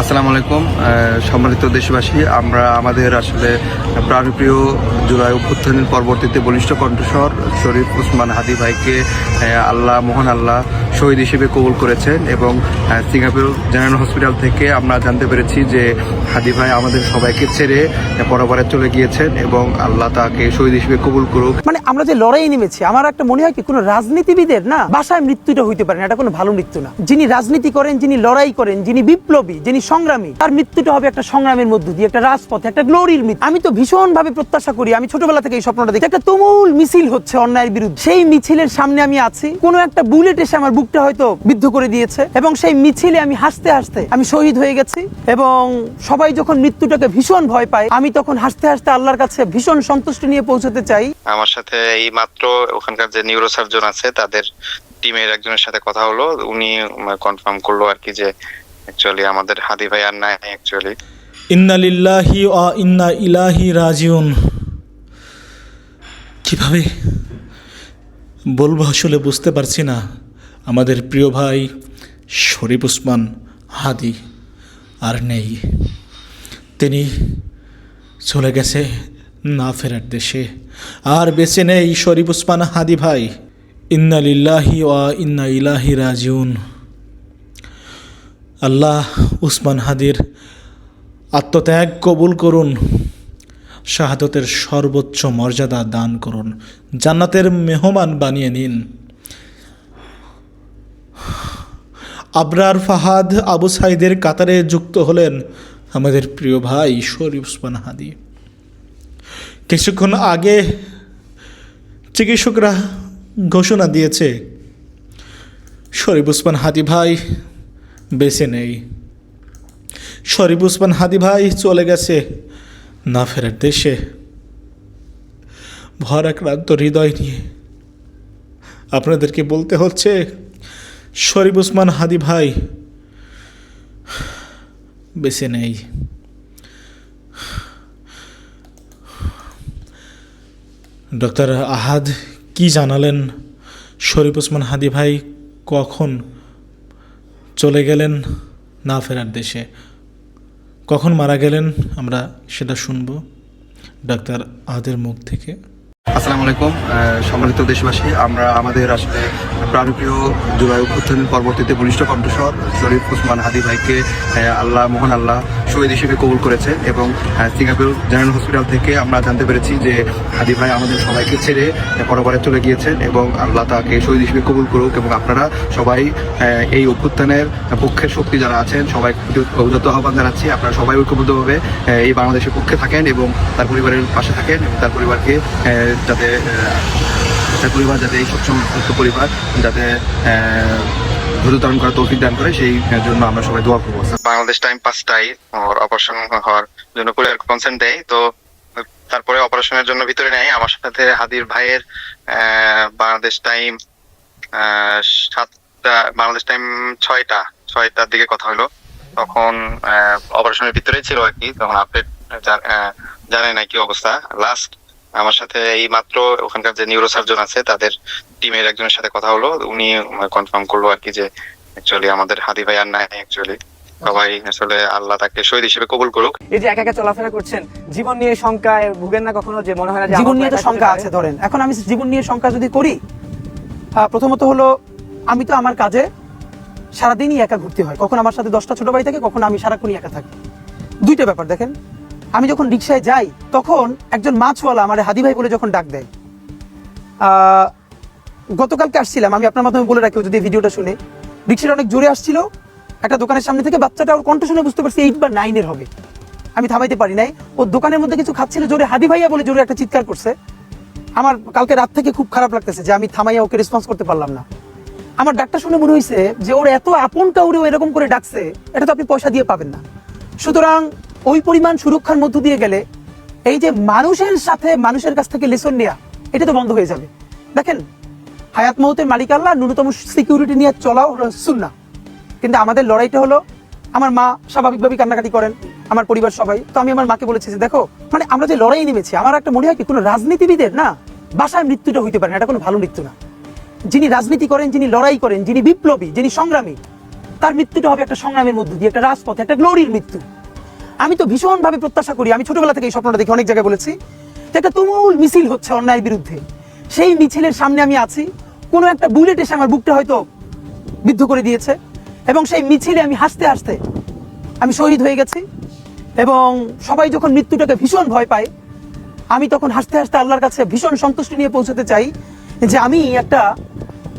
আসসালামু আলাইকুম। সম্মানিত দেশবাসী, আমরা আমাদের আসলে প্রাণপ্রিয় জুলাই অভ্যুত্থানের পরবর্তীতে বলিষ্ঠ কণ্ঠস্বর শরীফ উসমান হাদি ভাইকে আল্লাহ, মোহন আল্লাহ শহীদ হিসেবে কবুল করেছেন এবং সিঙ্গাপুর জেনারেল হসপিটাল থেকে আমরা জানতে পেরেছি যে হাদি ভাই আমাদের সবাইকে ছেড়ে পরবারে চলে গিয়েছেন এবং আল্লাহ তাকে শহীদ হিসেবে কবুল করুক। মানে আমরা যে লড়াই নেমেছি, আমার একটা মনে হয় কি, কোনো রাজনীতিবিদের না বাসায় মৃত্যুটা হইতে পারে না, এটা কোনো ভালো মৃত্যু না। যিনি রাজনীতি করেন, যিনি লড়াই করেন, যিনি বিপ্লবী, যিনি সংগ্রামী। তার মৃত্যুটা হবে একটা সংগ্রামের মধ্য দিয়ে, একটা রাজপথে, একটা গ্লোরির মৃত্যু। আমি তো ভীষণ ভাবে প্রত্যাশা করি, আমি ছোটবেলা থেকে এই স্বপ্নটা দেখি। একটা তুমুল মিছিল হচ্ছে অন্যায়ের বিরুদ্ধে। সেই মিছিলের সামনে আমি আছি। কোনো একটা বুলেট এসে আমার বুকটা হয়তো বিদ্ধ করে দিয়েছে। এবং সেই মিছিলে আমি হাসতে হাসতে আমি শহীদ হয়ে গেছি। এবং সবাই যখন মৃত্যুটাকে ভীষণ ভয় পায়, আমি তখন হাসতে হাসতে আল্লাহর কাছে ভীষণ সন্তুষ্টি নিয়ে পৌঁছতে চাই। আমার সাথে এই মাত্র ওখানকার যে নিউরো সার্জন আছে, তাদের টিমের একজনের সাথে কথা হলো। উনি কনফার্ম করল আর কি যে অ্যাকচুয়ালি আমাদের হাদি ভাই আর নাই অ্যাকচুয়ালি ইন্না লিল্লাহি আ ইন্না ইলাহি রাজিউন। কীভাবে বলব আসলে বুঝতে পারছি না। আমাদের প্রিয় ভাই শরীফ উসমান হাদি আর নেই। তিনি চলে গেছে না ফেরার দেশে। আর বেঁচে নেই শরীফ উসমান হাদি ভাই। ইন্না লিল্লাহি ওয়া ইন্না ইলাহি রাজিউন। আল্লাহ উসমান হাদির আত্মত্যাগ কবুল করুন, শাহাদতের সর্বোচ্চ মর্যাদা দান করুন, জান্নাতের মেহমান বানিয়ে নিন। আবরার ফাহাদ আবু সাইদের কাতারে যুক্ত হলেন আমাদের প্রিয় ভাই শরীফ উসমান হাদি। কিছুক্ষণ আগে চিকিৎসকরা ঘোষণা দিয়েছে, শরীফ উসমান হাদি ভাই বেঁচে নেই। শরীফ উসমান হাদি ভাই চলে গেছে না ফেরার দেশে। ভরাক্রান্ত হৃদয় নিয়ে। আপনাদেরকে বলতে হচ্ছে, শরীফ উসমান হাদি ভাই বেঁচে নেই। ডক্টর আহাদ কি জানালেন? শরীফ উসমান হাদি ভাই কখন চলে গেলেন না ফেরার দেশে। কখন মারা গেলেন আমরা সেটা শুনব। ডাক্তার আহাদের মুখ থেকে। আসসালামু আলাইকুম সম্মানিত দেশবাসী, আমরা আমাদের আসলে প্রাণপ্রিয় জুলাই অভ্যুত্থানের পরবর্তীতে বলিষ্ঠ কণ্ঠস্বর শরীফ উসমান হাদি ভাইকে আল্লাহ, মোহন আল্লাহ শহীদ হিসেবে কবুল করেছেন এবং সিঙ্গাপুর জেনারেল হসপিটাল থেকে আমরা জানতে পেরেছি যে হাদি ভাই আমাদের সবাইকে ছেড়ে পরবারে চলে গিয়েছেন এবং আল্লাহ তাকে শহীদ হিসেবে কবুল করুক এবং আপনারা সবাই এই অভ্যুত্থানের পক্ষের শক্তি যারা আছেন, সবাই অভিযত আহ্বান জানাচ্ছি। আপনারা সবাই ঐক্যবদ্ধভাবে এই বাংলাদেশের পক্ষে থাকেন এবং তার পরিবারের পাশে থাকেন এবং তার পরিবারকে যাতে তার পরিবার যাতে এই সচ্ছল পরিবার যাতে ধৈর্য ধারণ করার তৌফিক দান করে, সেই জন্য আমরা সবাই দোয়া করব। বাংলাদেশ টাইম পাঁচটায় ওর অপারেশন হওয়ার জন্য কুরিয়ার কনসেন্ট দেয়। তো তারপরে অপারেশনের জন্য ভিতরে নেয়। আমার সাথে হাদির ভাইয়ের বাংলাদেশ টাইম সাতটা, বাংলাদেশ টাইম ছয়টা, ছয়টার দিকে কথা হলো। তখন অপারেশনের ভিতরেই ছিল আর কি। তখন আপডেট জানে না কি অবস্থা। লাস্ট আমার সাথে এই মাত্র ওখানকার যে নিউরো সার্জন আছে তাদের টিমের একজনের সাথে কথা হলো। উনি কনফার্ম করল আর কি যে অ্যাকচুয়ালি আমাদের হাদি ভাই আর নাই অ্যাকচুয়ালি সবাই আসলে আল্লাহ তাকে শহীদ হিসেবে কবুল করুক। এই যে একা একা চলাফেরা করছেন জীবন নিয়ে শঙ্কায় ভুগেন না কখনো যে মনে হয় না জীবন নিয়ে তো শঙ্কা আছে ধরেন। এখন আমি জীবন নিয়ে শঙ্কা যদি করি আহ, প্রথমত হলো আমি তো আমার কাজে সারাদিনই একা ঘুরতে হয়। কখন আমার সাথে দশটা ছোট ভাই থাকে কখন আমি সারাক্ষণই একা থাকি। দুইটা ব্যাপার দেখেন। আমি যখন রিক্সায় যাই, তখন একজন মাছওয়ালা আমার হাদি ভাই বলে যখন ডাক দেয় গতকালকে আসছিলাম, আমি আপনার মাধ্যমে বলে রাখি যদি ভিডিওটা শুনে রিক্সাটা অনেক জোরে আসছিল, একটা দোকানের সামনে থেকে বাচ্চাটা ওর কণ্ঠ শুনে বুঝতে পারছি এইট বা নাইনের হবে। আমি থামাইতে পারি নাই, ও দোকানের মধ্যে কিছু খাচ্ছিল, জোরে হাদি ভাইয়া বলে জোরে একটা চিৎকার করছে। আমার কালকে রাত থেকে খুব খারাপ লাগতেছে যে আমি থামাইয়া ওকে রেসপন্স করতে পারলাম না। আমার ডাক্তার শুনে মনে হয়েছে যে ওর এত আপন কাউরে এরকম করে ডাকছে, এটা তো আপনি পয়সা দিয়ে পাবেন না। সুতরাং ওই পরিমাণ সুরক্ষার মধ্য দিয়ে গেলে এই যে মানুষের সাথে মানুষের কাছ থেকে লেসন নেওয়া এটা তো বন্ধ হয়ে যাবে। দেখেন, হায়াত মহতের মালিক আল্লাহ ন্যূনতম সিকিউরিটি নিয়ে চলাও সুন্না কিন্তু আমাদের লড়াইটা হলো, আমার মা স্বাভাবিকভাবেই কান্নাকাটি করেন, আমার পরিবার সবাই। তো আমি আমার মাকে বলেছি যে, দেখো মানে আমরা যে লড়াই নেমেছি, আমার একটা মনে হয় কি, কোনো রাজনীতিবিদের না, বাসায় মৃত্যুটা হইতে পারে না, এটা কোনো ভালো মৃত্যু না। যিনি রাজনীতি করেন, যিনি লড়াই করেন, যিনি বিপ্লবী, যিনি সংগ্রামী, তার মৃত্যুটা হবে একটা সংগ্রামের মধ্য দিয়ে, একটা রাজপথে, একটা গ্লোরির মৃত্যু। আমি তো ভীষণভাবে প্রত্যাশা করি, আমি ছোটবেলা থেকে এই স্বপ্নটা দেখি অনেক জায়গায় বলেছি যে একটা তুমুল মিছিল হচ্ছে অন্যায়ের বিরুদ্ধে। সেই মিছিলের সামনে আমি আছি, কোনো একটা বুলেট এসে আমার বুকটা হয়তো বিদ্ধ করে দিয়েছে এবং সেই মিছিলে আমি হাসতে হাসতে আমি শহীদ হয়ে গেছি এবং সবাই যখন মৃত্যুটাকে ভীষণ ভয় পায়, আমি তখন হাসতে হাসতে আল্লাহর কাছে ভীষণ সন্তুষ্টি নিয়ে পৌঁছতে চাই যে আমি একটা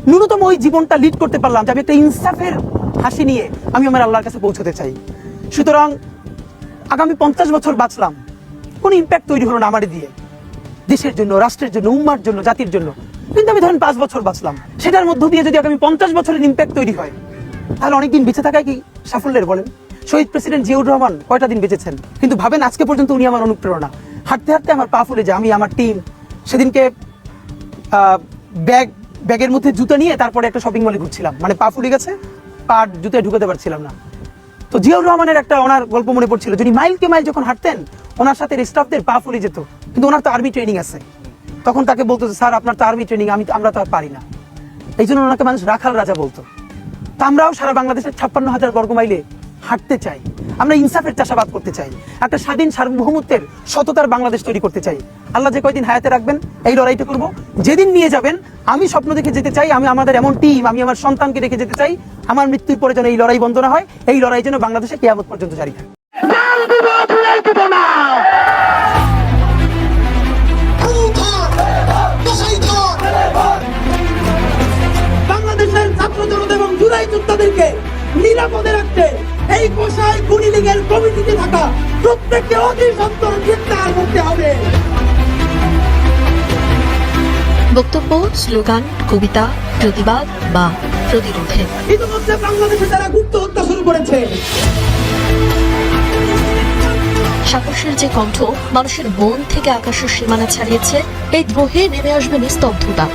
ন্যূনতম ওই জীবনটা লিড করতে পারলাম, যে আমি একটা ইনসাফের হাসি নিয়ে আমি আমার আল্লাহর কাছে পৌঁছতে চাই। সুতরাং আগামী পঞ্চাশ বছর বাঁচলাম। কোনো ইম্প্যাক্ট তৈরি হলো না আমারে দিয়ে। দেশের জন্য, রাষ্ট্রের জন্য, উম্মার জন্য, জাতির জন্য। কিন্তু আমি ধরেন পাঁচ বছর বাঁচলাম। সেটার মধ্য দিয়ে যদি আগামী পঞ্চাশ বছরের ইম্প্যাক্ট তৈরি হয়, তাহলে অনেকদিন বেঁচে থাকায় কি সাফল্যের বলেন? শহীদ প্রেসিডেন্ট জিয়াউর রহমান কয়টা দিন বেঁচেছেন? কিন্তু ভাবেন আজকে পর্যন্ত উনি আমার অনুপ্রেরণা। হাঁটতে হাঁটতে আমার পা ফুলে যায়, আমি, আমার টিম সেদিনকে ব্যাগ ব্যাগের মধ্যে জুতো নিয়ে তারপরে একটা শপিং মলে ঘুরছিলাম। মানে পা ফুলে গেছে, পা জুতোয় ঢুকাতে পারছিলাম না। তো জিয়াউর রহমানের একটা ওনার গল্প মনে পড়ছিল যিনি মাইলকে মাইল যখন হাঁটতেন, ওনার সাথে স্টাফদের পা ফুলে যেত। কিন্তু ওনার তো আর্মি ট্রেনিং আছে। তখন তাকে বলতো স্যার, আপনার তো আর্মি ট্রেনিং, আমি আমরা তো আর পারি না। এই জন্য ওনাকে মানুষ রাখাল রাজা বলতো। তো আমরাও সারা বাংলাদেশের ছাপ্পান্ন হাজার বর্গ মাইলে হাঁটতে চাই। আমরা ইনসাফের চাষাবাদ করতে চাই। একটা স্বাধীন সার্বভৌমত্বের সততার বাংলাদেশ তৈরি করতে চাই। আল্লাহ যে কয়দিন হায়াতে রাখবেন, এই লড়াইটা করব। যেদিন নিয়ে যাবেন, আমি স্বপ্ন দেখে যেতে চাই, আমি আমাদের এমন টিম আমি আমার সন্তানকে রেখে যেতে চাই, আমার মৃত্যুর পরে যেন এই লড়াই বন্ধ না হয়, এই লড়াই যেন বাংলাদেশে কেয়ামত পর্যন্ত জারি থাকে। বাংলাদেশের ছাত্র জনতা এবং জুলাই নিরাপদে রাখতে এই কোষায় খুনি লীগের কমিটিতে থাকা প্রত্যেককে অতি সত্তর গ্রেপ্তার করতে হবে। বক্তব্য স্লোগান কবিতা প্রতিবাদ বা প্রতিরোধে। ইতিমধ্যে বাংলাদেশে তারা গুপ্ত হত্যা শুরু করেছে। সাহসের যে কণ্ঠ মানুষের মন থেকে আকাশের সীমানা ছাড়িয়েছে এই দ্রোহে নেমে আসবে নিস্তব্ধতা।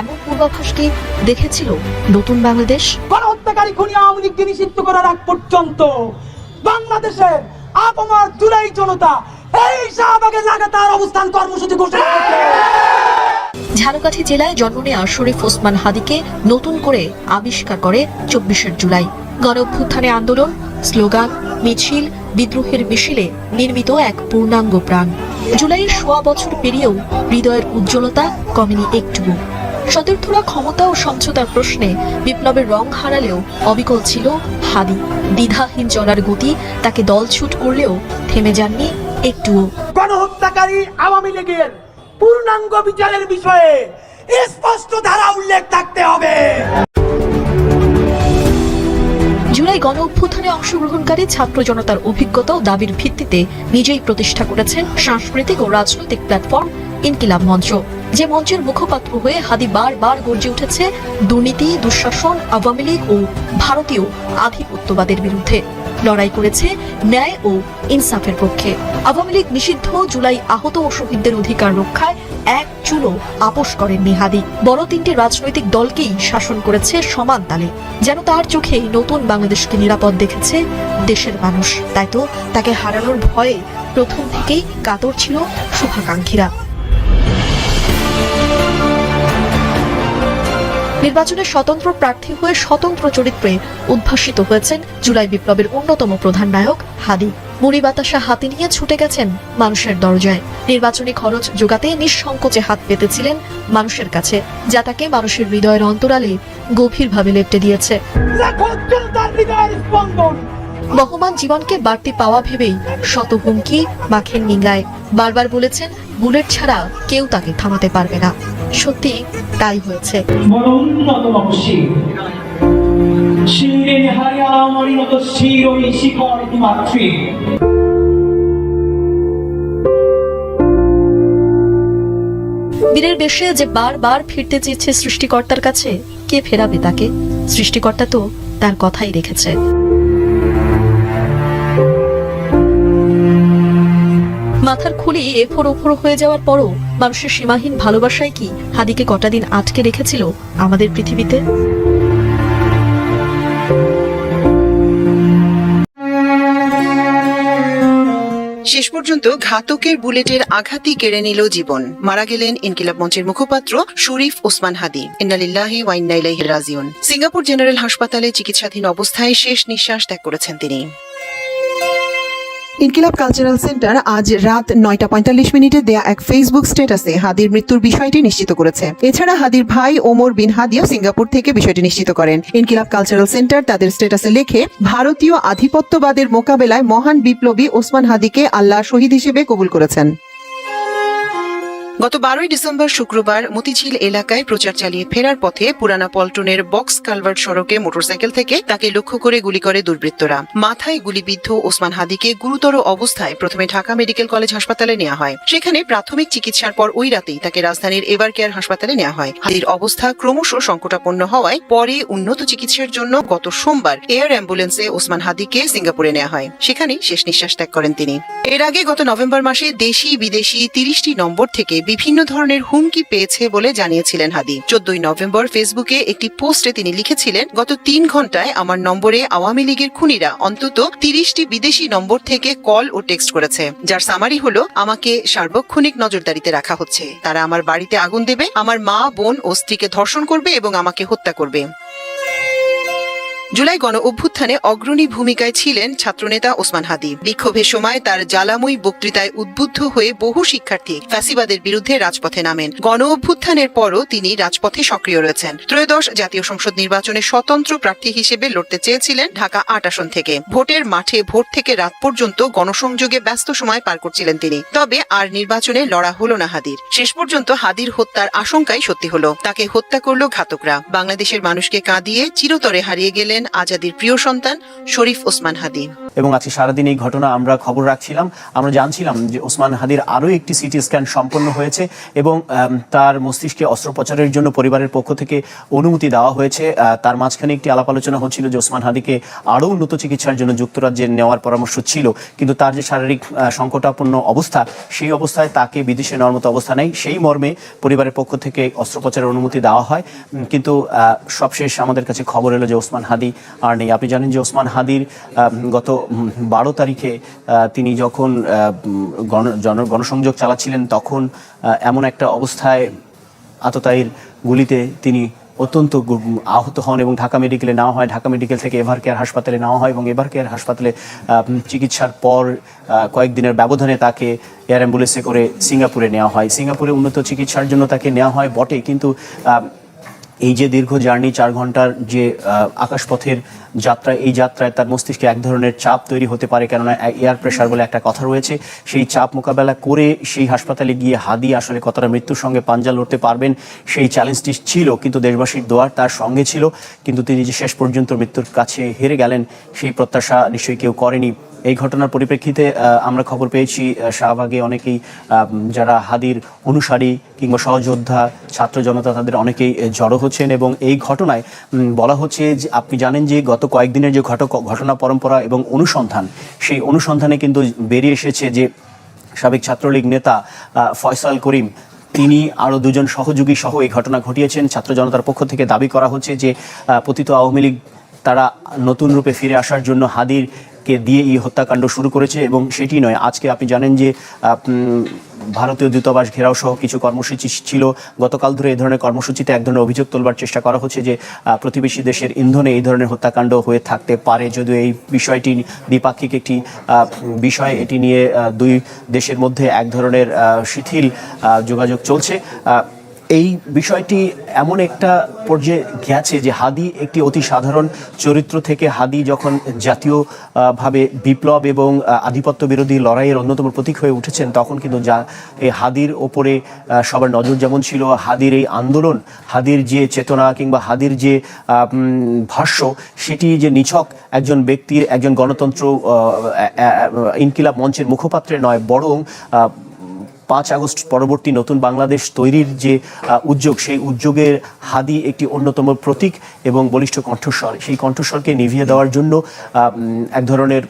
এমন পূর্বাভাস কি দেখেছিল নতুন বাংলাদেশ? গণহত্যাকারী খুনি আওয়ামী লীগকে নিষিদ্ধ করার আগ পর্যন্ত বাংলাদেশের জনতা এই লাগাতার অবস্থান কর্মসূচি ঘোষণা ঝালকাঠি জেলায় জন্ম নেওয়া শরীফ ওসমান হাদিকে নতুন করে আবিষ্কার করে চব্বিশের জুলাই। গণ অভ্যুত্থানে আন্দোলন, স্লোগান, মিছিল, বিদ্রোহের মিছিলে নির্মিত এক পূর্ণাঙ্গ প্রাণ। জুলাইয়ের সোয়া বছর পেরিয়েও হৃদয়ের উজ্জ্বলতা কমেনি একটুও। সতীর্থরা ক্ষমতা ও সমঝোতার প্রশ্নে বিপ্লবের রং হারালেও অবিকল ছিল হাদি দ্বিধাহীন চলার গতি তাকে দলছুট করলেও থেমে যাননি একটুও। গণহত্যাকারী আওয়ামী লীগের পূর্ণাঙ্গ বিচারের বিষয়ে স্পষ্ট ধারা উল্লেখ থাকতে হবে। জুলাই গণ অভ্যুত্থানে অংশগ্রহণকারী ছাত্র জনতার অভিজ্ঞতা ও দাবির ভিত্তিতে নিজেই প্রতিষ্ঠা করেছেন সাংস্কৃতিক ও রাজনৈতিক প্ল্যাটফর্ম ইনকিলাব মঞ্চ। যে মঞ্চের মুখপাত্র হয়ে হাদি বারবার গর্জে উঠেছে, দুর্নীতি, দুঃশাসন, আওয়ামী লীগ ও ভারতীয় আধিপত্যবাদের বিরুদ্ধে। লড়াই করেছে ন্যায় ও ইনসাফের পক্ষে। আওয়ামী লীগ নিষিদ্ধ, জুলাই আহত ও শহীদদের অধিকার রক্ষায় এক চুলো আপোষ করেননি হাদি বড় তিনটি রাজনৈতিক দলকেই শাসন করেছে সমান তালে। যেন তার চোখেই নতুন বাংলাদেশকে নিরাপদ দেখেছে দেশের মানুষ। তাই তো তাকে হারানোর ভয়ে প্রথম থেকেই কাতর ছিল শুভাকাঙ্ক্ষীরা। নির্বাচনে স্বতন্ত্র প্রার্থী হয়ে স্বতন্ত্র চরিত্রে উদ্ভাসিত হয়েছেন জুলাই বিপ্লবের অন্যতম প্রধান নায়ক হাদি। মুড়ি বাতাসা হাতে নিয়ে ছুটে গেছেন মানুষের দরজায়। নির্বাচনী খরচ যোগাতে নিঃসংকোচে হাত পেতেছিলেন মানুষের কাছে, যা তাকে মানুষের হৃদয়ের অন্তরালে গভীরভাবে লেপটে দিয়েছে। বহমান জীবনকে বাড়তি পাওয়া ভেবেই শত হুমকি মাখেন নিঙ্গায় বারবার বলেছেন বুলেট ছাড়া কেউ তাকে থামাতে পারবে না। সত্যি তাই হয়েছে। বীরের বেশে যে বারবার ফিরতে চেয়েছে সৃষ্টিকর্তার কাছে কে ফেরাবে তাকে? সৃষ্টিকর্তা তো তার কথাই রেখেছে। মাথার খুলি এফোর ওফোর হয়ে যাওয়ার পরও মানুষের সীমাহীন ভালোবাসায় কি হাদিকে কটা দিন আটকে রেখেছিল আমাদের পৃথিবীতে? শেষ পর্যন্ত ঘাতকের বুলেটের আঘাতই কেড়ে নিল জীবন। মারা গেলেন ইনকিলাব মঞ্চের মুখপাত্র শরীফ ওসমান হাদি। ইন্নালিল্লাহি সিঙ্গাপুর জেনারেল হাসপাতালে চিকিৎসাধীন অবস্থায় শেষ নিঃশ্বাস ত্যাগ করেছেন তিনি। ইনকিলাব কালচারাল সেন্টার আজ রাত নয়টা পঁয়তাল্লিশ মিনিটে দেয়া এক ফেসবুক স্ট্যাটাসে হাদির মৃত্যুর বিষয়টি নিশ্চিত করেছে। এছাড়া হাদির ভাই ওমর বিন হাদিও সিঙ্গাপুর থেকে বিষয়টি নিশ্চিত করেন। ইনকিলাব কালচারাল সেন্টার তাদের স্ট্যাটাসে লেখে, ভারতীয় আধিপত্যবাদের মোকাবেলায় মহান বিপ্লবী ওসমান হাদিকে আল্লাহ শহীদ হিসেবে কবুল করেছেন। গত বারোই ডিসেম্বর শুক্রবার মতিঝিল এলাকায় প্রচার চালিয়ে ফেরার পথে পুরানা পল্টনের বক্স কালভার্ট সড়কে মোটরসাইকেল থেকে তাকে লক্ষ্য করে গুলি করে দুর্বৃত্তরা। মাথায় গুলিবিদ্ধ ওসমান হাদিকে গুরুতর অবস্থায় প্রথমে ঢাকা মেডিকেল কলেজ হাসপাতালে নেওয়া হয়। সেখানে প্রাথমিক চিকিৎসার পর ওই রাতেই তাকে রাজধানীর এভার কেয়ার হাসপাতালে নেওয়া হয়। হাদির অবস্থা ক্রমশ সংকটাপন্ন হওয়ায় পরে উন্নত চিকিৎসার জন্য গত সোমবার এয়ার অ্যাম্বুলেন্সে ওসমান হাদিকে সিঙ্গাপুরে নেওয়া হয়। সেখানেই শেষ নিঃশ্বাস ত্যাগ করেন তিনি। এর আগে গত নভেম্বর মাসে দেশি বিদেশি তিরিশটি নম্বর থেকে বিভিন্ন ধরনের হুমকি পেয়েছে বলে জানিয়েছিলেন হাদি। চোদ্দই নভেম্বর ফেসবুকে একটি পোস্টে তিনি লিখেছিলেন, গত তিন ঘন্টায় আমার নম্বরে আওয়ামী লীগের খুনিরা অন্তত তিরিশটি বিদেশি নম্বর থেকে কল ও টেক্সট করেছে, যার সামারি হলো, আমাকে সার্বক্ষণিক নজরদারিতে রাখা হচ্ছে। তারা আমার বাড়িতে আগুন দেবে, আমার মা, বোন ও স্ত্রীকে ধর্ষণ করবে এবং আমাকে হত্যা করবে। জুলাই গণ অভ্যুত্থানে অগ্রণী ভূমিকায় ছিলেন ছাত্রনেতা ওসমান হাদি। বিক্ষোভের সময় তার জ্বালাময়ী বক্তৃতায় উদ্বুদ্ধ হয়ে বহু শিক্ষার্থী ফ্যাসিবাদের বিরুদ্ধে রাজপথে নামেন। গণ অভ্যুত্থানের পরও তিনি রাজপথে সক্রিয় রয়েছেন। ত্রয়োদশ জাতীয় সংসদ নির্বাচনে স্বতন্ত্র প্রার্থী হিসেবে লড়তে চেয়েছিলেন ঢাকা আট আসন থেকে। ভোটের মাঠে ভোট থেকে রাত পর্যন্ত গণসংযোগে ব্যস্ত সময় পার করছিলেন তিনি। তবে আর নির্বাচনে লড়া হলো না হাদির। শেষ পর্যন্ত হাদির হত্যার আশঙ্কাই সত্যি হলো। তাকে হত্যা করল ঘাতকরা। বাংলাদেশের মানুষকে কাঁদিয়ে চিরতরে হারিয়ে গেলেন আজাদির প্রিয় সন্তান শরীফ ওসমান হাদি। এবং আজকে সারাদিন এই ঘটনা আমরা খবর রাখছিলাম। আমরা জানছিলাম যে ওসমান হাদির আরও একটি সিটি স্ক্যান সম্পন্ন হয়েছে এবং তার মস্তিষ্কে অস্ত্রোপচারের জন্য পরিবারের পক্ষ থেকে অনুমতি দেওয়া হয়েছে। তার মাঝখানে একটি আলাপ আলোচনা হচ্ছিল যে ওসমান হাদিকে আরও উন্নত চিকিৎসার জন্য যুক্তরাজ্যে নেওয়ার পরামর্শ ছিল। কিন্তু তার যে শারীরিক সংকটাপন্ন অবস্থা, সেই অবস্থায় তাকে বিদেশে নেওয়ার মতো অবস্থা নেই। সেই মর্মে পরিবারের পক্ষ থেকে অস্ত্রোপচারের অনুমতি দেওয়া হয়। কিন্তু সবশেষ আমাদের কাছে খবর এলো যে ওসমান হাদি আর নেই। আপনি জানেন যে ওসমান হাদির গত বারো তারিখে তিনি যখন গণ- গণসংযোগ চালাচ্ছিলেন, তখন এমন একটা অবস্থায় আততায়ীর গুলিতে তিনি অত্যন্ত আহত হন এবং ঢাকা মেডিকেলে নেওয়া হয়। ঢাকা মেডিকেল থেকে এভার কেয়ার হাসপাতালে নেওয়া হয় এবং এভার কেয়ার হাসপাতালে চিকিৎসার পর কয়েকদিনের ব্যবধানে তাকে এয়ার অ্যাম্বুলেন্সে করে সিঙ্গাপুরে নেওয়া হয়। সিঙ্গাপুরে উন্নত চিকিৎসার জন্য তাকে নেওয়া হয় বটে, কিন্তু এই যে দীর্ঘ জার্নি, চার ঘণ্টার যে আকাশপথের যাত্রা, এই যাত্রায় তার মস্তিষ্কে এক ধরনের চাপ তৈরি হতে পারে, কেননা এয়ার প্রেশার বলে একটা কথা রয়েছে। সেই চাপ মোকাবেলা করে সেই হাসপাতালে গিয়ে হাদি আসলে কতটা মৃত্যুর সঙ্গে পাঞ্জা লড়তে পারবেন, সেই চ্যালেঞ্জটি ছিল, কিন্তু দেশবাসীর দোয়ার তার সঙ্গে ছিল। কিন্তু তিনি যে শেষ পর্যন্ত মৃত্যুর কাছে হেরে গেলেন, সেই প্রত্যাশা নিশ্চয়ই কেউ করেনি। এই ঘটনার পরিপ্রেক্ষিতে আমরা খবর পেয়েছি শাহবাগে অনেকেই যারা হাদির অনুসারী কিংবা সহযোদ্ধা, ছাত্র জনতা তাদের অনেকেই জড়ো হচ্ছেন এবং এই ঘটনায় বলা হচ্ছে যে আপনি জানেন যে গত কয়েকদিনের যে ঘটক, ঘটনা পরম্পরা এবং অনুসন্ধান, সেই অনুসন্ধানে কিন্তু বেরিয়ে এসেছে যে সাবেক ছাত্রলীগ নেতা ফয়সাল করিম, তিনি আরও দুজন সহযোগী সহ এই ঘটনা ঘটিয়েছেন। ছাত্র জনতার পক্ষ থেকে দাবি করা হচ্ছে যে পতিত আওয়ামী লীগ তারা নতুন রূপে ফিরে আসার জন্য হাদির কে দিয়ে এই হত্যাকাণ্ড শুরু করেছে এবং সেটি নয়, আজকে আপনি জানেন যে ভারতীয় দূতাবাস ঘেরাও সহ কিছু কর্মসূচি ছিল। গতকাল ধরে এই ধরনের কর্মসূচিতে এক ধরনের অভিযোগ তোলবার চেষ্টা করা হচ্ছে যে প্রতিবেশী দেশের ইন্ধনে এই ধরনের হত্যাকাণ্ড হয়ে থাকতে পারে। যদিও এই বিষয়টি দ্বিপাক্ষিক একটি বিষয়, এটি নিয়ে দুই দেশের মধ্যে এক ধরনের শিথিল যোগাযোগ চলছে। এই বিষয়টি এমন একটা পর্যায়ে গেছে যে হাদি একটি অতি সাধারণ চরিত্র থেকে হাদি যখন জাতীয় ভাবে বিপ্লব এবং আধিপত্য বিরোধী লড়াইয়ের অন্যতম প্রতীক হয়ে উঠেছেন, তখন কিন্তু যা এই হাদির ওপরে সবার নজর যেমন ছিল হাদির এই আন্দোলন, হাদির যে চেতনা কিংবা হাদির যে ভাষ্য, সেটি যে নিছক একজন ব্যক্তির, একজন গণতন্ত্র ইনকিলাব মঞ্চের মুখপাত্রের নয়, বরং পাঁচ আগস্ট পরবর্তী নতুন বাংলাদেশ তৈরির যে উদ্যোগ, সেই উদ্যোগের হাদি একটি অন্যতম প্রতীক এবং বলিষ্ঠ কণ্ঠস্বর। সেই কণ্ঠস্বরকে নিভিয়ে দেওয়ার জন্য এক ধরনের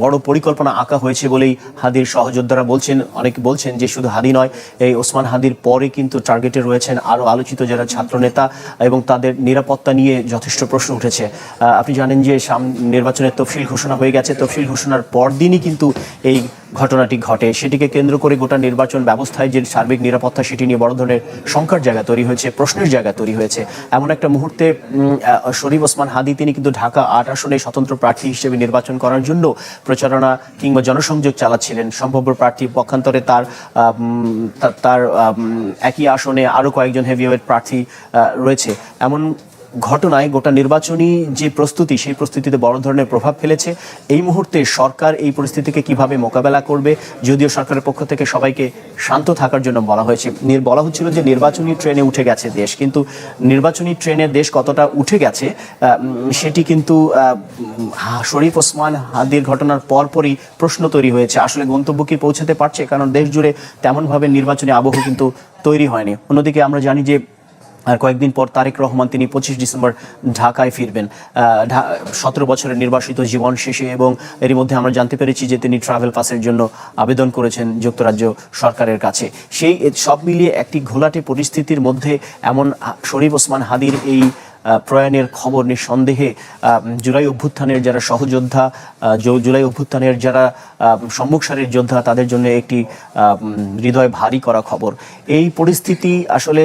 বড় পরিকল্পনা আঁকা হয়েছে বলেই হাদির সহযোদ্ধারা বলছেন। অনেকে বলছেন যে শুধু হাদি নয়, এই ওসমান হাদির পরে কিন্তু টার্গেটে রয়েছেন আরও আলোচিত যারা ছাত্রনেতা এবং তাদের নিরাপত্তা নিয়ে যথেষ্ট প্রশ্ন উঠেছে। আপনি জানেন যে সাম, নির্বাচনের তফসিল ঘোষণা হয়ে গেছে। তফসিল ঘোষণার পরদিনই কিন্তু এই ঘটনাটি ঘটে। সেটিকে কেন্দ্র করে গোটা নির্বাচন ব্যবস্থায় যে সার্বিক নিরাপত্তা, সেটি নিয়ে বড় ধরনের শঙ্কার জায়গা তৈরি হয়েছে, প্রশ্নের জায়গা তৈরি হয়েছে। এমন একটা মুহূর্তে শরীফ ওসমান হাদি, তিনি কিন্তু ঢাকা আট আসনে স্বতন্ত্র প্রার্থী হিসেবে নির্বাচন করার জন্য প্রচারণা কিংবা জনসংযোগ চালাচ্ছিলেন। সম্ভাব্য প্রার্থী পক্ষান্তরে তার তার একই আসনে আরও কয়েকজন হেভিওয়েট প্রার্থী রয়েছে। এমন ঘটনায় গোটা নির্বাচনী যে প্রস্তুতি, সেই প্রস্তুতিতে বড় ধরনের প্রভাব ফেলেছে। এই মুহূর্তে সরকার এই পরিস্থিতিকে কীভাবে মোকাবেলা করবে, যদিও সরকারের পক্ষ থেকে সবাইকে শান্ত থাকার জন্য বলা হয়েছে। বলা হচ্ছিল যে নির্বাচনী ট্রেনে উঠে গেছে দেশ, কিন্তু নির্বাচনী ট্রেনে দেশ কতটা উঠে গেছে সেটি কিন্তু শরীফ ওসমান হাদির ঘটনার পরপরই প্রশ্ন তৈরি হয়েছে। আসলে গন্তব্য কি পৌঁছাতে পারছে? কারণ দেশ জুড়ে তেমনভাবে নির্বাচনী আবহ কিন্তু তৈরি হয়নি। অন্যদিকে আমরা জানি যে আর কয়েকদিন পর তারেক রহমান তিনি পঁচিশ ডিসেম্বর ঢাকায় ফিরবেন। সতেরো বছরের নির্বাসিত জীবন শেষে এবং এর মধ্যে আমরা জানতে পেরেছি যে তিনি ট্রাভেল পাসের জন্য আবেদন করেছেন যুক্তরাজ্য সরকারের কাছে। সেই সব মিলিয়ে একটি ঘোলাটে পরিস্থিতির মধ্যে এমন শরীফ ওসমান হাদির এই প্রয়াণের খবর নিঃসন্দেহে জুলাই অভ্যুত্থানের যারা সহযোদ্ধা জুলাই অভ্যুত্থানের যারা আহ, সম্মুখ সারির যোদ্ধা তাদের জন্য একটি হৃদয় ভারী করা খবর। এই পরিস্থিতি আসলে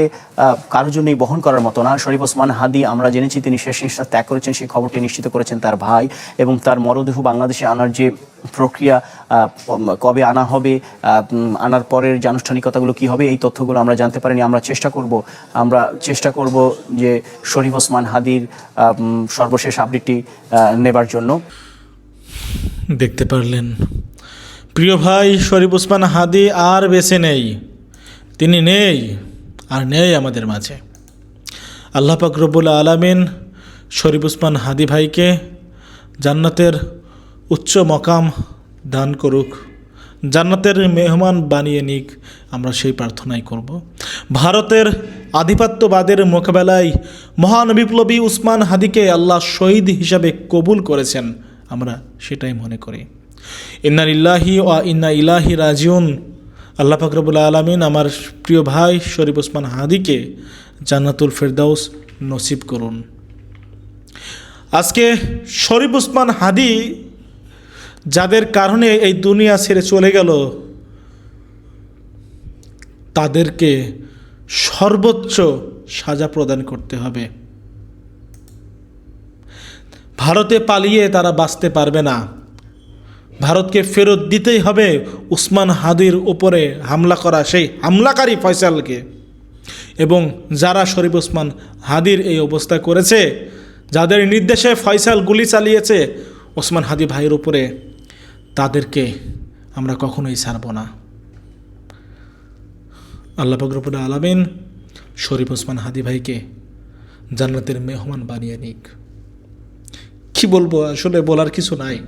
কারোর জন্যই বহন করার মতো না। শরীফ ওসমান হাদি আমরা জেনেছি তিনি শেষ নিঃশ্বাস ত্যাগ করেছেন সেই খবরটি নিশ্চিত করেছেন তার ভাই এবং তার মরদেহ বাংলাদেশে আনার যে প্রক্রিয়া কবে আনা হবে আনার পরের যে আনুষ্ঠানিকতাগুলো কী হবে, এই তথ্যগুলো আমরা জানতে পারিনি। আমরা চেষ্টা করব, আমরা চেষ্টা করব যে শরীফ ওসমান হাদির সর্বশেষ আপডেটটি নেবার জন্য। দেখতে পারলেন। প্রিয় ভাই, শরীফ ওসমান হাদি আর বেঁচে নেই। তিনি নেই, আর নেই আমাদের মাঝে। আল্লাহ পাক রব্বুল আলামিন শরীফ ওসমান হাদি ভাইকে জান্নাতের উচ্চ মকাম দান করুক, জান্নাতের মেহমান বানিয়ে নিক, আমরা সেই প্রার্থনাই করব। ভারতের আধিপত্যবাদের মোকাবেলায় মহান বিপ্লবী উসমান হাদিকে আল্লাহ শহীদ হিসাবে কবুল করেছেন, আমরা সেটাই মনে করি। ইন্না ইল্লাহি ও ইন্না ইলাহি রাজিউন। আল্লাহ ফাকরবুল আলমিন আমার প্রিয় ভাই শরীফ ওসমান হাদিকে জান্নাতুল ফেরদাউস নসিব করুন। আজকে শরীফ ওসমান হাদি যাদের কারণে এই দুনিয়া ছেড়ে চলে গেল, তাদেরকে সর্বোচ্চ সাজা প্রদান করতে হবে। ভারতে পালিয়ে তারা বাঁচতে পারবে না। ভারতকে ফেরত দিতেই হবে উসমান হাদির উপরে হামলা করা সেই হামলাকারী ফয়সালকে। এবং যারা শরীফ ওসমান হাদির এই অবস্থা করেছে, যাদের নির্দেশে ফয়সাল গুলি চালিয়েছে ওসমান হাদি ভাইয়ের উপরে তাদেরকে আমরা কখনোই ছাড়ব না। আল্লাহ ফকরপুর আলমিন শরীফ ওসমান হাদি ভাইকে জান্নাতের মেহমান বানিয়ে নিক। কি বলব? আসলে বলার কিছু নাই।